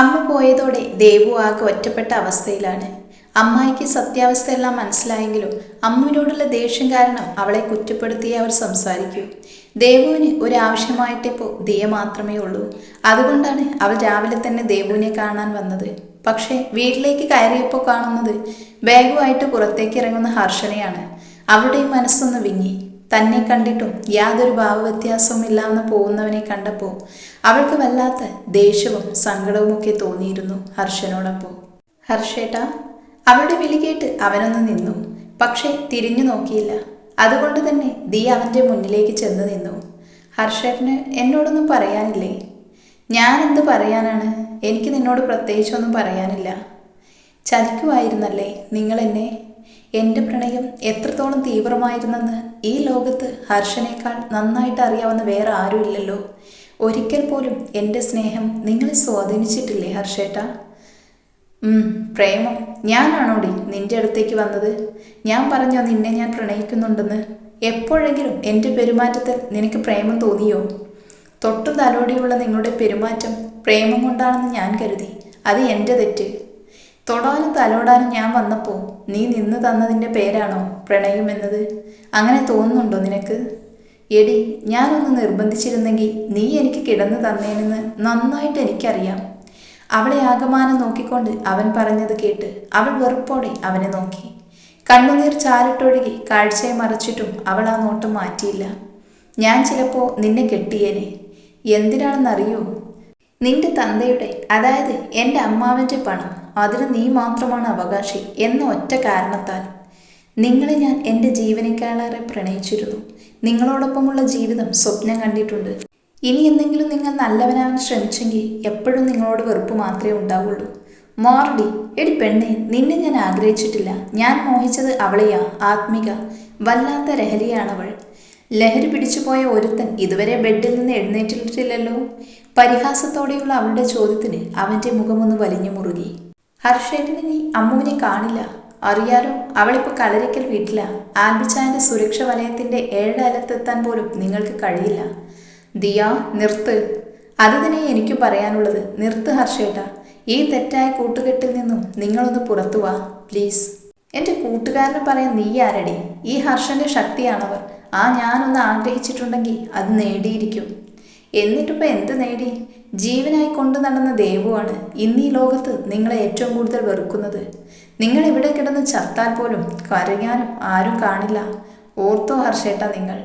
അമ്മ പോയതോടെ ദേവു ആകെ ഒറ്റപ്പെട്ട അവസ്ഥയിലാണ്. അമ്മായിക്ക് സത്യാവസ്ഥയെല്ലാം മനസ്സിലായെങ്കിലും അമ്മുവിനോടുള്ള ദേഷ്യം കാരണം അവളെ കുറ്റപ്പെടുത്തിയേ അവർ സംസാരിക്കൂ. ദേവുവിന് ഒരാവശ്യമായിട്ടിപ്പോൾ ദിയ മാത്രമേ ഉള്ളൂ. അതുകൊണ്ടാണ് അവൾ രാവിലെ തന്നെ ദേവുവിനെ കാണാൻ വന്നത്. പക്ഷേ വീട്ടിലേക്ക് കയറിയപ്പോൾ കാണുന്നത് ബാഗുമായിട്ട് പുറത്തേക്ക് ഇറങ്ങുന്ന ഹർഷനെയാണ്. അവളുടെ മനസ്സൊന്ന് വിങ്ങി. തന്നെ കണ്ടിട്ടും യാതൊരു ഭാവവ്യത്യാസവും ഇല്ലാന്ന് പോകുന്നവനെ കണ്ടപ്പോൾ അവൾക്ക് വല്ലാത്ത ദേഷ്യവും സങ്കടവുമൊക്കെ തോന്നിയിരുന്നു ഹർഷനോടൊപ്പം. ഹർഷേട്ടാ അവളുടെ വിളി കേട്ട് അവനൊന്ന് നിന്നു. പക്ഷേ തിരിഞ്ഞു നോക്കിയില്ല. അതുകൊണ്ട് തന്നെ ദീ അവന്റെ മുന്നിലേക്ക് ചെന്ന് നിന്നു. ഹർഷേട്ടന് എന്നോടൊന്നും പറയാനില്ലേ? ഞാൻ എന്ത് പറയാനാണ്? എനിക്ക് നിന്നോട് പ്രത്യേകിച്ചൊന്നും പറയാനില്ല. ചതിക്കുമായിരുന്നല്ലേ നിങ്ങൾ എന്നെ എന്റെ പ്രണയം എത്രത്തോളം തീവ്രമായിരുന്നെന്ന് ഈ ലോകത്ത് ഹർഷനേക്കാൾ നന്നായിട്ട് അറിയാവുന്ന വേറെ ആരുമില്ലല്ലോ. ഒരിക്കൽ പോലും എന്റെ സ്നേഹം നിങ്ങളെ സ്വാധീനിച്ചിട്ടില്ലേ ഹർഷേട്ട? പ്രേമം. ഞാനാണോടി നിന്റെ അടുത്തേക്ക് വന്നത്? ഞാൻ പറഞ്ഞോ നിന്നെ ഞാൻ പ്രണയിക്കുന്നുണ്ടെന്ന്? എപ്പോഴെങ്കിലും എന്റെ പെരുമാറ്റത്തിൽ നിനക്ക് പ്രേമം തോന്നിയോ? തൊട്ടു തലോടിയുള്ള നിങ്ങളുടെ പെരുമാറ്റം പ്രേമം കൊണ്ടാണെന്ന് ഞാൻ കരുതി. അത് എന്റെ തെറ്റ്. തൊടാനും തലോടാനും ഞാൻ വന്നപ്പോൾ നീ നിന്ന് തന്നതിന്റെ പേരാണോ പ്രണയം എന്നത്? അങ്ങനെ തോന്നുന്നുണ്ടോ നിനക്ക്? എടി ഞാനൊന്ന് നിർബന്ധിച്ചിരുന്നെങ്കിൽ നീ എനിക്ക് കിടന്നു തന്നേനെന്ന് നന്നായിട്ട് എനിക്കറിയാം. അവളെ ആകമാനം നോക്കിക്കൊണ്ട് അവൻ പറഞ്ഞത് കേട്ട് അവൾ വെറുപ്പോടെ അവനെ നോക്കി. കണ്ണുനീർ ചാലിട്ടൊഴുകി കാഴ്ചയെ മറച്ചിട്ടും അവൾ ആ നോട്ടം മാറ്റിയില്ല. ഞാൻ ചിലപ്പോൾ നിന്നെ കെട്ടിയേനെ. എന്തിനാണെന്നറിയോ? നിന്റെ തന്തയുടെ അതായത് എന്റെ അമ്മാവന്റെ പണം. അതിന് നീ മാത്രമാണ് അവകാശി എന്ന ഒറ്റ കാരണത്താൽ. നിങ്ങളെ ഞാൻ എന്റെ ജീവനക്കാളേറെ പ്രണയിച്ചിരുന്നു. നിങ്ങളോടൊപ്പമുള്ള ജീവിതം സ്വപ്നം കണ്ടിട്ടുണ്ട്. ഇനി എന്തെങ്കിലും നിങ്ങൾ നല്ലവനാകാൻ ശ്രമിച്ചെങ്കിൽ എപ്പോഴും നിങ്ങളോട് വെറുപ്പ് മാത്രമേ ഉണ്ടാവുള്ളൂ. മോർഡി എടി പെണ്ണെ നിന്നെ ഞാൻ ആഗ്രഹിച്ചിട്ടില്ല. ഞാൻ മോഹിച്ചത് അവളെയാ ആത്മിക വല്ലാത്ത ലഹരിയാണവൾ. ലഹരി പിടിച്ചുപോയ ഒരുത്തൻ ഇതുവരെ ബെഡിൽ നിന്ന് എഴുന്നേറ്റിട്ടില്ലല്ലോ. പരിഹാസത്തോടെയുള്ള അവളുടെ ചോദ്യത്തിന് അവന്റെ മുഖമൊന്ന് വലിഞ്ഞു മുറുകി. ഹർഷേട്ടിന് നീ അമ്മുവിനെ കാണില്ല. അറിയാലോ അവളിപ്പോൾ കളരിക്കൽ വീട്ടില. ആൽബിച്ചായന്റെ സുരക്ഷ വലയത്തിന്റെ ഏഴലത്തെത്താൻ പോലും നിങ്ങൾക്ക് കഴിയില്ല. ദിയ നിർത്ത്. അത് തന്നെ എനിക്ക് പറയാനുള്ളത്. നിർത്ത് ഹർഷേട്ട. ഈ തെറ്റായ കൂട്ടുകെട്ടിൽ നിന്നും നിങ്ങളൊന്ന് പുറത്തു വാ പ്ലീസ്. എന്റെ കൂട്ടുകാരനെ പറയാൻ നീ ആരടി? ഈ ഹർഷന്റെ ശക്തിയാണവർ. ആ ഞാനൊന്ന് ആഗ്രഹിച്ചിട്ടുണ്ടെങ്കിൽ അത് നേടിയിരിക്കും. എന്നിട്ടിപ്പോൾ എന്ത് നേടി? ജീവനായി കൊണ്ടു നടന്ന ദേവുവാണ് ഇന്ന് ഈ ലോകത്ത് നിങ്ങളെ ഏറ്റവും കൂടുതൽ വെറുക്കുന്നത്. നിങ്ങൾ ഇവിടെ കിടന്ന് ചത്താൽ പോലും കരയാനും ആരും കാണില്ല. ഓർത്തോ ഹർഷേട്ട നിങ്ങൾ.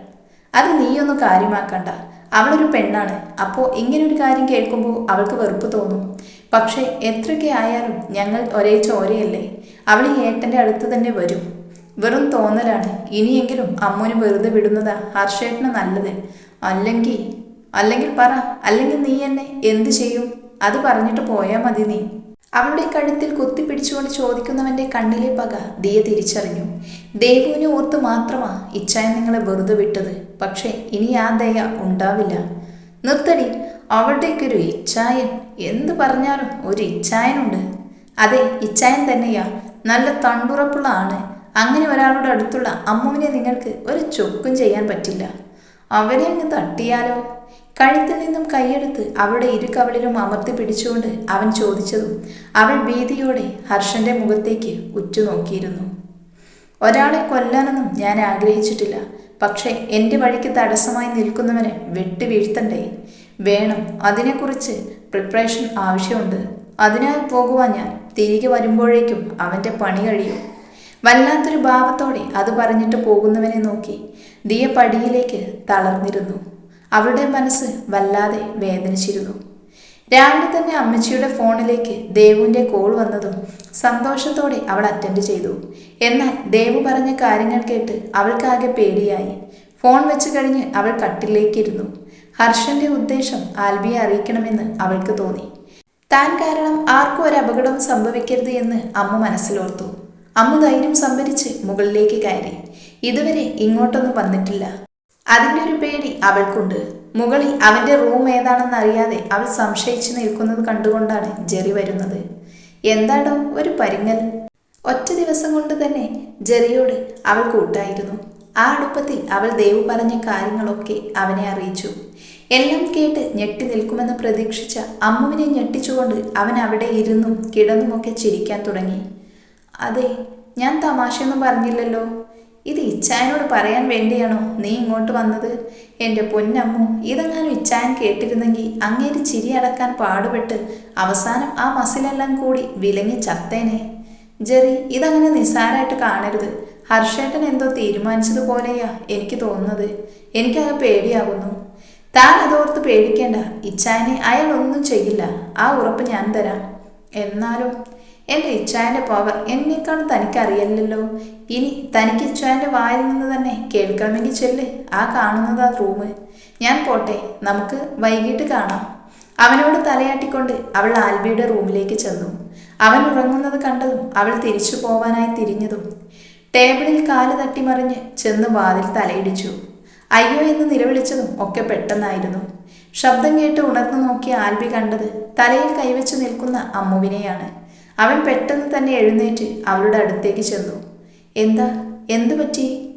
അത് നീയൊന്നും കാര്യമാക്കണ്ട. അവളൊരു പെണ്ണാണ്. അപ്പോൾ ഇങ്ങനെ ഒരു കാര്യം കേൾക്കുമ്പോൾ അവൾക്ക് വെറുപ്പ് തോന്നും. പക്ഷേ എത്രയൊക്കെ ആയാലും ഞങ്ങൾ ഒരേ ചോരയല്ലേ? അവൾ ഈ ഏട്ടന്റെ അടുത്ത് തന്നെ വരും. വെറും തോന്നലാണ്. ഇനിയെങ്കിലും അമ്മുവിന് വെറുതെ വിടുന്നതാ ഹർഷേട്ടന് നല്ലത്. അല്ലെങ്കിൽ അല്ലെങ്കിൽ പറ അല്ലെങ്കിൽ നീ എന്നെ എന്ത് ചെയ്യും? അത് പറഞ്ഞിട്ട് പോയാൽ മതി നീ. അവളുടെ കഴുത്തിൽ കുത്തിപ്പിടിച്ചുകൊണ്ട് ചോദിക്കുന്നവന്റെ കണ്ണിലെ പക ദിയ തിരിച്ചറിഞ്ഞു. ദേവുവിനെ ഓർത്ത് മാത്രമാ ഇച്ഛായൻ നിങ്ങളെ വെറുതെ വിട്ടത്. പക്ഷേ ഇനി ആ ദയ ഉണ്ടാവില്ല. നിർത്തടി അവളുടെയൊക്കെ ഇച്ഛായൻ എന്ത് പറഞ്ഞാലും ഒരു ഇച്ഛായനുണ്ട് അതെ ഇച്ഛായൻ തന്നെയാ. നല്ല തണ്ടുറപ്പുള്ള ആണ് അങ്ങനെ ഒരാളുടെ അടുത്തുള്ള അമ്മുവിനെ നിങ്ങൾക്ക് ഒരു ചൊക്കും ചെയ്യാൻ പറ്റില്ല. അവനെ അങ്ങ് തട്ടിയാലോ? കഴുത്തിൽ നിന്നും കൈയെടുത്ത് അവളുടെ ഇരു കവളിലും അമർത്തി പിടിച്ചുകൊണ്ട് അവൻ ചോദിച്ചതും അവൾ ഭീതിയോടെ ഹർഷന്റെ മുഖത്തേക്ക് ഉറ്റുനോക്കിയിരുന്നു. ഒരാളെ കൊല്ലാനൊന്നും ഞാൻ ആഗ്രഹിച്ചിട്ടില്ല. പക്ഷേ എന്റെ വഴിക്ക് തടസ്സമായി നിൽക്കുന്നവനെ വെട്ടി വീഴ്ത്തണ്ടേ? വേണം അതിനെക്കുറിച്ച് പ്രിപ്പറേഷൻ ആവശ്യമുണ്ട്. അതിനായി പോകുവാൻ ഞാൻ തിരികെ വരുമ്പോഴേക്കും അവന്റെ പണി കഴിയും. വല്ലാത്തൊരു ഭാവത്തോടെ അത് പറഞ്ഞിട്ട് പോകുന്നവനെ നോക്കി ദിയ പടിയിലേക്ക് തളർന്നിരുന്നു. അവളുടെ മനസ്സ് വല്ലാതെ വേദനിച്ചിരുന്നു. രാവിലെ തന്നെ അമ്മച്ചിയുടെ ഫോണിലേക്ക് ദേവുവിന്റെ കോൾ വന്നതും സന്തോഷത്തോടെ അവൾ അറ്റൻഡ് ചെയ്തു. എന്നാൽ ദേവു പറഞ്ഞ കാര്യങ്ങൾ കേട്ട് അവൾക്കാകെ പേടിയായി. ഫോൺ വെച്ച് കഴിഞ്ഞ് അവൾ കട്ടിലേക്കിരുന്നു. ഹർഷന്റെ ഉദ്ദേശം ആൽബിയെ അറിയിക്കണമെന്ന് അവൾക്ക് തോന്നി. താൻ കാരണം ആർക്കും ഒരു അപകടവും സംഭവിക്കരുത് എന്ന് അമ്മ മനസ്സിലോർത്തു. അമ്മ ധൈര്യം സംഭരിച്ച് മുകളിലേക്ക് കയറി. ഇതുവരെ ഇങ്ങോട്ടൊന്നും വന്നിട്ടില്ല. അതിന്റെ ഒരു പേടി അവൾക്കുണ്ട്. മുകളിൽ അവന്റെ റൂം ഏതാണെന്ന് അറിയാതെ അവൾ സംശയിച്ചു നിൽക്കുന്നത് കണ്ടുകൊണ്ടാണ് ജെറി വരുന്നത്. എന്താണോ ഒരു പരിങ്ങൽ. ഒറ്റ ദിവസം കൊണ്ട് തന്നെ ജെറിയോട് അവൾ കൂട്ടായിരുന്നു. ആ അടുപ്പത്തിൽ അവൾ ദേവു പറഞ്ഞ കാര്യങ്ങളൊക്കെ അവനെ അറിയിച്ചു. എല്ലാം കേട്ട് ഞെട്ടി നിൽക്കുമെന്ന് പ്രതീക്ഷിച്ച അമ്മുവിനെ ഞെട്ടിച്ചുകൊണ്ട് അവൻ അവിടെ ഇരുന്നും കിടന്നുമൊക്കെ ചിരിക്കാൻ തുടങ്ങി. അതെ ഞാൻ തമാശയൊന്നും പറഞ്ഞില്ലല്ലോ. ഇത് ഇച്ചായനോട് പറയാൻ വേണ്ടിയാണോ നീ ഇങ്ങോട്ട് വന്നത്? എന്റെ പൊന്നമ്മു ഇതെങ്ങാനും ഇച്ചായൻ കേട്ടിരുന്നെങ്കിൽ അങ്ങേര് ചിരി അടക്കാൻ പാടുപെട്ട് അവസാനം ആ മസിലെല്ലാം കൂടി വിലങ്ങി ചത്തേനെ. ജെറി ഇതങ്ങനെ നിസ്സാരമായിട്ട് കാണരുത്. ഹർഷേട്ടൻ എന്തോ തീരുമാനിച്ചതുപോലെയാ എനിക്ക് തോന്നുന്നത്. എനിക്കത് പേടിയാകുന്നു. താൻ അതോർത്ത് പേടിക്കേണ്ട. ഇച്ചായനെ അയാൾ ഒന്നും ചെയ്യില്ല. ആ ഉറപ്പ് ഞാൻ തരാം. എന്നാലും എന്റെ ഇച്ഛായന്റെ പവർ എന്നേക്കാൾ തനിക്കറിയില്ലല്ലോ ഇനി തനിക്ക് ഇച്ഛായന്റെ വായിൽ നിന്ന് തന്നെ കേൾക്കണമെങ്കിൽ ചെല്ല്. ആ കാണുന്നത് ആ റൂമ് ഞാൻ പോട്ടെ നമുക്ക് വൈകിട്ട് കാണാം. അവനോട് തലയാട്ടിക്കൊണ്ട് അവൾ ആൽബിയുടെ റൂമിലേക്ക് ചെന്നു. അവൻ ഉറങ്ങുന്നത് കണ്ടതും അവൾ തിരിച്ചു പോവാനായി തിരിഞ്ഞതും ടേബിളിൽ കാൽ തട്ടിമറിഞ്ഞ് ചെന്ന് വാതിൽ തലയിടിച്ചു. അയ്യോ എന്ന് നിലവിളിച്ചതും ഒക്കെ പെട്ടെന്നായിരുന്നു. ശബ്ദം കേട്ട് ഉണർന്നു നോക്കിയ ആൽബി കണ്ടത് തലയിൽ കൈവച്ച് നിൽക്കുന്ന അമ്മുവിനെയാണ്. അവൻ പെട്ടെന്ന് തന്നെ എഴുന്നേറ്റ് അവളുടെ അടുത്തേക്ക് ചെന്നു. എന്താ? എന്തു പറ്റി?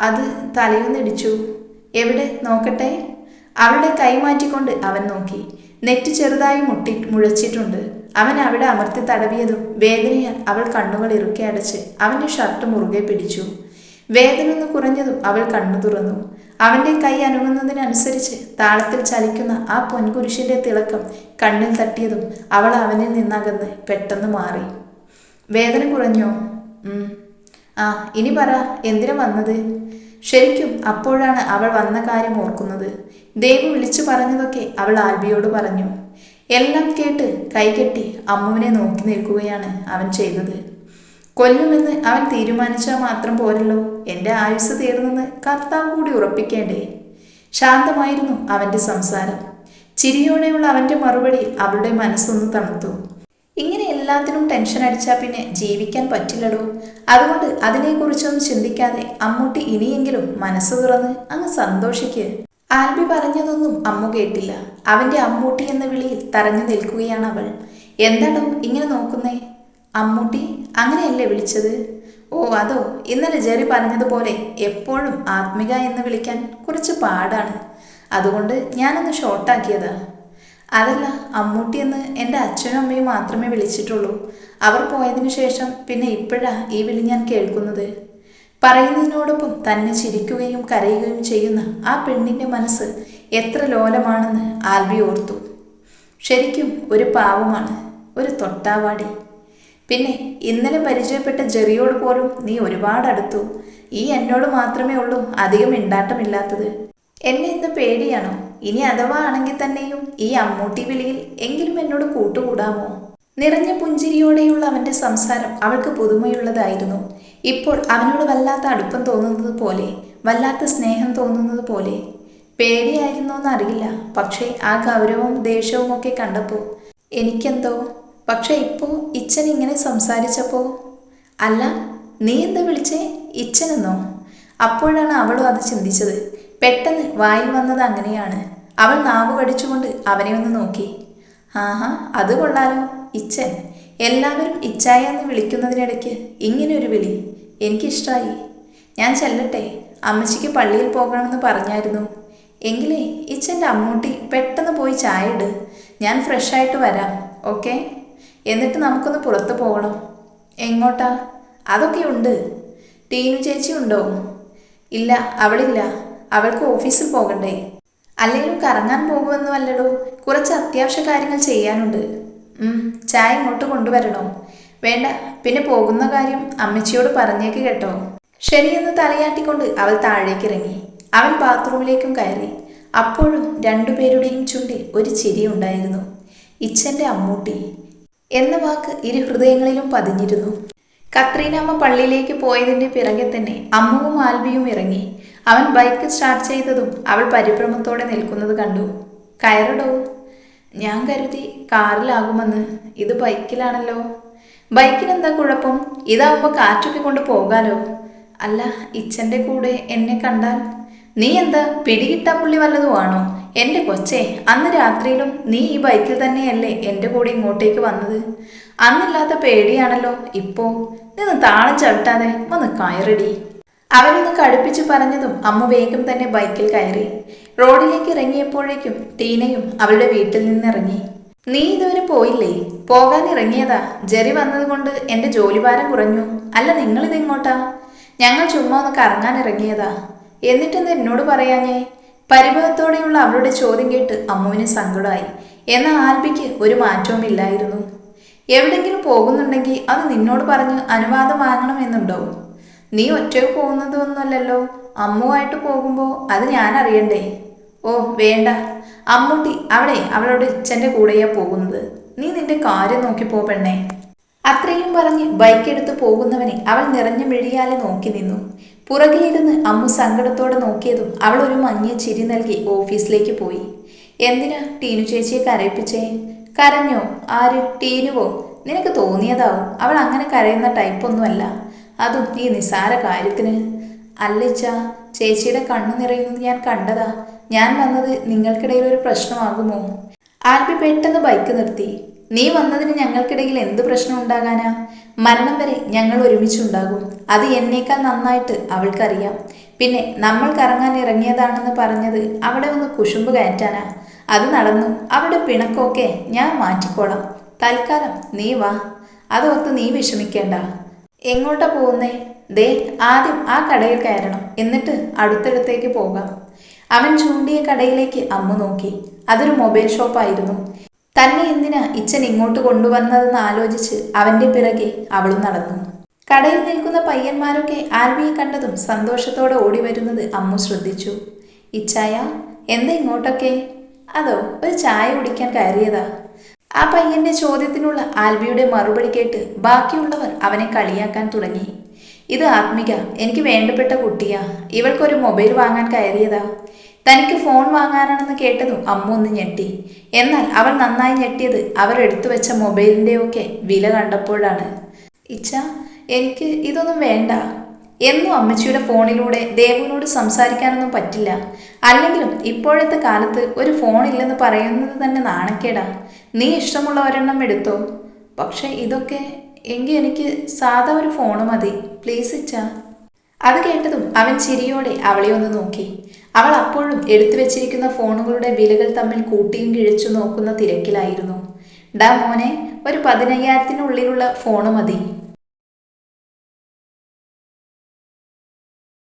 അത് തലയൊന്നിടിച്ചു എവിടെ? നോക്കട്ടെ. അവളുടെ കൈ മാറ്റിക്കൊണ്ട് അവൻ നോക്കി. നെറ്റ് ചെറുതായി മുട്ടി മുഴച്ചിട്ടുണ്ട്. അവൻ അവിടെ അമർത്തി തടവിയതും വേദനയാൽ അവൾ കണ്ണുകൾ ഇറുക്കി അടച്ച് അവന്റെ ഷർട്ട് മുറുകെ പിടിച്ചു. വേദന ഒന്ന് കുറഞ്ഞതും അവൾ കണ്ണു തുറന്നു. അവന്റെ കൈ അനങ്ങുന്നതിനനുസരിച്ച് താളത്തിൽ ചലിക്കുന്ന ആ പൊൻകുരിശിന്റെ തിളക്കം കണ്ണിൽ തട്ടിയതും അവൾ അവനിൽ നിന്നകന്ന് പെട്ടെന്ന് മാറി. വേദന കുറഞ്ഞോ. ആ ഇനി പറ എന്തിനു വന്നത്? ശരിക്കും അപ്പോഴാണ് അവൾ വന്ന കാര്യം ഓർക്കുന്നത്. ദേവി വിളിച്ചു പറഞ്ഞതൊക്കെ അവൾ ആൽബിയോട് പറഞ്ഞു. എല്ലാം കേട്ട് കൈകെട്ടി അമ്മുവിനെ നോക്കി നിൽക്കുകയാണ് അവൻ ചെയ്തത്. കൊല്ലുമെന്ന് അവൻ തീരുമാനിച്ചാൽ മാത്രം പോരല്ലോ. എന്റെ ആയുസ് തീർന്നെന്ന് കർത്താവ് കൂടി ഉറപ്പിക്കേണ്ടേ? ശാന്തമായിരുന്നു അവന്റെ സംസാരം. ചിരിയോടെയുള്ള അവന്റെ മറുപടി അവളുടെ മനസ്സൊന്ന് തണുത്തു. ഇങ്ങനെ എല്ലാത്തിനും ടെൻഷൻ അടിച്ചാൽ പിന്നെ ജീവിക്കാൻ പറ്റില്ലടോ. അതുകൊണ്ട് അതിനെക്കുറിച്ചൊന്നും ചിന്തിക്കാതെ അമ്മൂട്ടി ഇനിയെങ്കിലും മനസ്സ് തുറന്ന് അങ്ങ് സന്തോഷിക്ക്. ആൽബി പറഞ്ഞതൊന്നും അമ്മു കേട്ടില്ല. അവന്റെ അമ്മൂട്ടി എന്ന വിളിയിൽ തറഞ്ഞു നിൽക്കുകയാണ് അവൾ. എന്താണോ ഇങ്ങനെ നോക്കുന്നേ? അമ്മൂട്ടി അങ്ങനെയല്ലേ വിളിച്ചത്? ഓ അതോ. ഇന്നലെ ജെറി പറഞ്ഞതുപോലെ എപ്പോഴും ആത്മിക എന്ന് വിളിക്കാൻ കുറച്ച് പാടാണ്. അതുകൊണ്ട് ഞാനൊന്ന് ഷോർട്ടാക്കിയതാ. അതല്ല അമ്മൂട്ടിയെന്ന് എന്റെ അച്ഛനും അമ്മയും മാത്രമേ വിളിച്ചിട്ടുള്ളൂ. അവർ പോയതിനു ശേഷം പിന്നെ ഇപ്പോഴാ ഈ വിളി ഞാൻ കേൾക്കുന്നത്. പറയുന്നതിനോടൊപ്പം തന്നെ ചിരിക്കുകയും കരയുകയും ചെയ്യുന്ന ആ പെണ്ണിന്റെ മനസ്സ് എത്ര ലോലമാണെന്ന് ആൽബി ഓർത്തു. ശരിക്കും ഒരു പാവമാണ് ഒരു തൊട്ടാവാടി. പിന്നെ ഇന്നലെ പരിചയപ്പെട്ട ജെറിയോട് പോലും നീ ഒരുപാട് അടുത്തു ഈ എന്നോട് മാത്രമേ ഉള്ളൂ അധികം ഇണ്ടാട്ടമില്ലാത്തത് എന്നെ ഇന്ന് പേടിയാണോ? ഇനി അഥവാ ആണെങ്കിൽ തന്നെയും ഈ അമ്മൂട്ടി വിളിയിൽ എങ്കിലും എന്നോട് കൂട്ടുകൂടാമോ? നിറഞ്ഞ പുഞ്ചിരിയോടെയുള്ള അവന്റെ സംസാരം അവൾക്ക് പുതുമയുള്ളതായിരുന്നു. ഇപ്പോൾ അവനോട് വല്ലാത്ത അടുപ്പം തോന്നുന്നത് പോലെ വല്ലാത്ത സ്നേഹം തോന്നുന്നത് പോലെ. പേടിയായിരുന്നോ അറിയില്ല പക്ഷേ ആ ഗൗരവവും ദേഷ്യവും ഒക്കെ കണ്ടപ്പോൾ എനിക്കെന്തോ? പക്ഷേ ഇപ്പോൾ ഇച്ചൻ ഇങ്ങനെ സംസാരിച്ചപ്പോ? അല്ല നീ എന്താ വിളിച്ചേ? ഇച്ചനെന്നോ അപ്പോഴാണ് അവളും അത് ചിന്തിച്ചത്. പെട്ടെന്ന് വായിൽ വന്നത് അങ്ങനെയാണ്. അവൾ നാവ് കടിച്ചുകൊണ്ട് അവനെ ഒന്ന് നോക്കി. ആഹാ അത് കൊള്ളാലോ ഇച്ചൻ എല്ലാവരും ഇച്ചായ എന്ന് വിളിക്കുന്നതിനിടയ്ക്ക് ഇങ്ങനെ ഒരു വിളി. എനിക്കിഷ്ടമായി ഞാൻ ചെല്ലട്ടെ അമ്മച്ചിക്ക് പള്ളിയിൽ പോകണമെന്ന് പറഞ്ഞായിരുന്നു. എങ്കിലേ ഇച്ചന്റെ അമ്മൂട്ടി പെട്ടെന്ന് പോയി ചായ ഇട്. ഞാൻ ഫ്രഷായിട്ട് വരാം ഓക്കെ? എന്നിട്ട് നമുക്കൊന്ന് പുറത്ത് പോകണം. എങ്ങോട്ടാ? അതൊക്കെ ഉണ്ട്. ടീനു ചേച്ചി ഉണ്ടോ? ഇല്ല അവളില്ല. അവൾക്ക് ഓഫീസിൽ പോകണ്ടേ? അല്ലെങ്കിലും കറങ്ങാൻ പോകുമെന്നും അല്ലടോ കുറച്ച് അത്യാവശ്യ കാര്യങ്ങൾ ചെയ്യാനുണ്ട്. ചായ ഇങ്ങോട്ട് കൊണ്ടുവരണോ? വേണ്ട പിന്നെ പോകുന്ന കാര്യം അമ്മച്ചിയോട് പറഞ്ഞേക്ക് കേട്ടോ. ശരിയെന്ന് തലയാട്ടിക്കൊണ്ട് അവൾ താഴേക്ക് ഇറങ്ങി അവൻ ബാത്റൂമിലേക്കും കയറി. അപ്പോഴും രണ്ടുപേരുടെയും ചുണ്ടിൽ ഒരു ചിരി ഉണ്ടായിരുന്നു. ഇച്ചന്റെ അമ്മൂട്ടി. എന്ന വാക്ക് ഇരു ഹൃദയങ്ങളിലും പതിഞ്ഞിരുന്നു. കത്രീനമ്മ പള്ളിയിലേക്ക് പോയതിന്റെ പിറകെ തന്നെ അമ്മുവും ആൽബിയും ഇറങ്ങി. അവൻ ബൈക്ക് സ്റ്റാർട്ട് ചെയ്തതും അവൾ പരിഭ്രമത്തോടെ നിൽക്കുന്നത് കണ്ടു. കയറടോ. ഞാൻ കരുതി കാറിലാകുമെന്ന്. ഇത് ബൈക്കിലാണല്ലോ. ബൈക്കിനെന്താ കുഴപ്പം? ഇതാവുമ്പോൾ കാറ്റൊക്കെ കൊണ്ട് പോകാലോ. അല്ല ഇച്ഛന്റെ കൂടെ എന്നെ കണ്ടാൽ? നീ എന്താ പിടികിട്ടാ പുള്ളി വല്ലതും ആണോ? എന്റെ കൊച്ചേ അന്ന് രാത്രിയിലും നീ ഈ ബൈക്കിൽ തന്നെയല്ലേ എന്റെ കൂടെ ഇങ്ങോട്ടേക്ക് വന്നത്? അന്നില്ലാത്ത പേടിയാണല്ലോ ഇപ്പോ. നിന്ന് താളം ചവിട്ടാതെ ഒന്ന് കയറടി. അവനൊന്ന് കടുപ്പിച്ച് പറഞ്ഞതും അമ്മ വേഗം തന്നെ ബൈക്കിൽ കയറി. റോഡിലേക്ക് ഇറങ്ങിയപ്പോഴേക്കും ടീനയും അവളുടെ വീട്ടിൽ നിന്നിറങ്ങി. നീ ഇതുവരെ പോയില്ലേ? പോകാൻ ഇറങ്ങിയതാ. ജെറി വന്നതുകൊണ്ട് എന്റെ ജോലിഭാരം കുറഞ്ഞു. അല്ല നിങ്ങളിത് എങ്ങോട്ടാ? ഞങ്ങൾ ചുമ്മാ ഒന്ന് കറങ്ങാൻ ഇറങ്ങിയതാ. എന്നിട്ടെന്ത് എന്നോട് പറയാഞ്ഞേ? പരിഭവത്തോടെയുള്ള അവളുടെ ചോദ്യം കേട്ട് അമ്മുവിന് സങ്കടമായി. എന്നാൽ ആൽബിക്ക് ഒരു മാറ്റവും ഇല്ലായിരുന്നു. എവിടെങ്കിലും പോകുന്നുണ്ടെങ്കിൽ അത് നിന്നോട് പറഞ്ഞ് അനുവാദം വാങ്ങണമെന്നുണ്ടോ നീ ഒറ്റയ്ക്ക് പോകുന്നതൊന്നുമല്ലല്ലോ. അമ്മുവായിട്ട് പോകുമ്പോൾ അത് ഞാൻ അറിയണ്ടേ ഓ വേണ്ട. അമ്മൂട്ടി അവിടെ അവളുടെ ഇച്ഛന്റെ കൂടെയാ പോകുന്നത്. നീ നിന്റെ കാര്യം നോക്കിപ്പോ പെണ്ണേ. അത്രയും പറഞ്ഞ് ബൈക്കെടുത്ത് പോകുന്നവനെ അവൾ നിറഞ്ഞ മിഴിയാലെ നോക്കി നിന്നു. പുറകിലിരുന്ന് അമ്മു സങ്കടത്തോടെ നോക്കിയതും അവൾ ഒരു മങ്ങിയ ചിരി നൽകി ഓഫീസിലേക്ക് പോയി. എന്തിനാ ടീനു ചേച്ചിയെ കരയിപ്പിച്ചേ? കരഞ്ഞോ? ആര്? ടീനുവോ? നിനക്ക് തോന്നിയതാവും. അവൾ അങ്ങനെ കരയുന്ന ടൈപ്പൊന്നുമല്ല അതും ഈ നിസാര കാര്യത്തിന്. അല്ലിച്ച ചേച്ചിയുടെ കണ്ണു നിറയുന്നത് ഞാൻ കണ്ടതാ. ഞാൻ വന്നത് നിങ്ങൾക്കിടയിൽ ഒരു പ്രശ്നമാകുമോ? ആൽബി പെട്ടെന്ന് ബൈക്ക് നിർത്തി. നീ വന്നതിന് ഞങ്ങൾക്കിടയിൽ എന്ത് പ്രശ്നം ഉണ്ടാകാനാ? മരണം വരെ ഞങ്ങൾ ഒരുമിച്ചുണ്ടാകും. അത് എന്നേക്കാൾ നന്നായിട്ട് അവൾക്കറിയാം. പിന്നെ നമ്മൾ കറങ്ങാൻ ഇറങ്ങിയതാണെന്ന് പറഞ്ഞത് അവിടെ ഒന്ന് കുശുമ്പ് കയറ്റാനാ. അത് നടന്നു. അവിടെ പിണക്കമൊക്കെ ഞാൻ മാറ്റിക്കോളാം. തൽക്കാലം നീ വാ. അതോർത്ത് നീ വിഷമിക്കേണ്ട. എങ്ങോട്ടാ പോകുന്നേ? ദേ ആദ്യം ആ കടയിൽ കയറണം. എന്നിട്ട് അടുത്തടുത്തേക്ക് പോകാം. അവൻ ചൂണ്ടിയ കടയിലേക്ക് അമ്മ നോക്കി. അതൊരു മൊബൈൽ ഷോപ്പായിരുന്നു. തന്നെ എന്തിനാ ഇച്ഛൻ ഇങ്ങോട്ട് കൊണ്ടുവന്നതെന്ന് ആലോചിച്ച് അവന്റെ പിറകെ അവളും നടന്നു. കടയിൽ നിൽക്കുന്ന പയ്യന്മാരൊക്കെ ആൽവിയെ കണ്ടതും സന്തോഷത്തോടെ ഓടി വരുന്നത് അമ്മു ശ്രദ്ധിച്ചു. ഇച്ഛായ എന്താ ഇങ്ങോട്ടൊക്കെ? അതോ ഒരു ചായ കുടിക്കാൻ കയറിയതാ? ആ പയ്യന്റെ ചോദ്യത്തിനുള്ള ആൽബിയുടെ മറുപടി കേട്ട് ബാക്കിയുള്ളവർ അവനെ കളിയാക്കാൻ തുടങ്ങി. ഇത് ആത്മിക എനിക്ക് വേണ്ടപ്പെട്ട കുട്ടിയാ. ഇവൾക്കൊരു മൊബൈൽ വാങ്ങാൻ കയറിയതാ. തനിക്ക് ഫോൺ വാങ്ങാനാണെന്ന് കേട്ടതും അമ്മ ഒന്ന് ഞെട്ടി. എന്നാൽ അവൾ നന്നായി ഞെട്ടിയത് അവർ എടുത്തു വെച്ച മൊബൈലിന്റെയൊക്കെ വില കണ്ടപ്പോഴാണ്. ഇച്ച എനിക്ക് ഇതൊന്നും വേണ്ട. എന്നും അമ്മച്ചിയുടെ ഫോണിലൂടെ ദേവുവിനോട് സംസാരിക്കാനൊന്നും പറ്റില്ല. അല്ലെങ്കിലും ഇപ്പോഴത്തെ കാലത്ത് ഒരു ഫോണില്ലെന്ന് പറയുന്നത് തന്നെ നാണക്കേടാ. നീ ഇഷ്ടമുള്ള ഒരെണ്ണം എടുത്തോ? പക്ഷെ ഇതൊക്കെ എങ്കിൽ എനിക്ക് സാധാ ഒരു ഫോണ് മതി. പ്ലീസ് ഇച്ച. അത് കേട്ടതും അവൻ ചിരിയോടെ അവളെ ഒന്ന് നോക്കി. അവൾ അപ്പോഴും എടുത്തു വെച്ചിരിക്കുന്ന ഫോണുകളുടെ വിലകൾ തമ്മിൽ കൂട്ടിയും കിഴിച്ചു നോക്കുന്ന തിരക്കിലായിരുന്നു. ഡാ മോനെ ഒരു പതിനയ്യായിരത്തിനുള്ളിലുള്ള ഫോണ് മതി.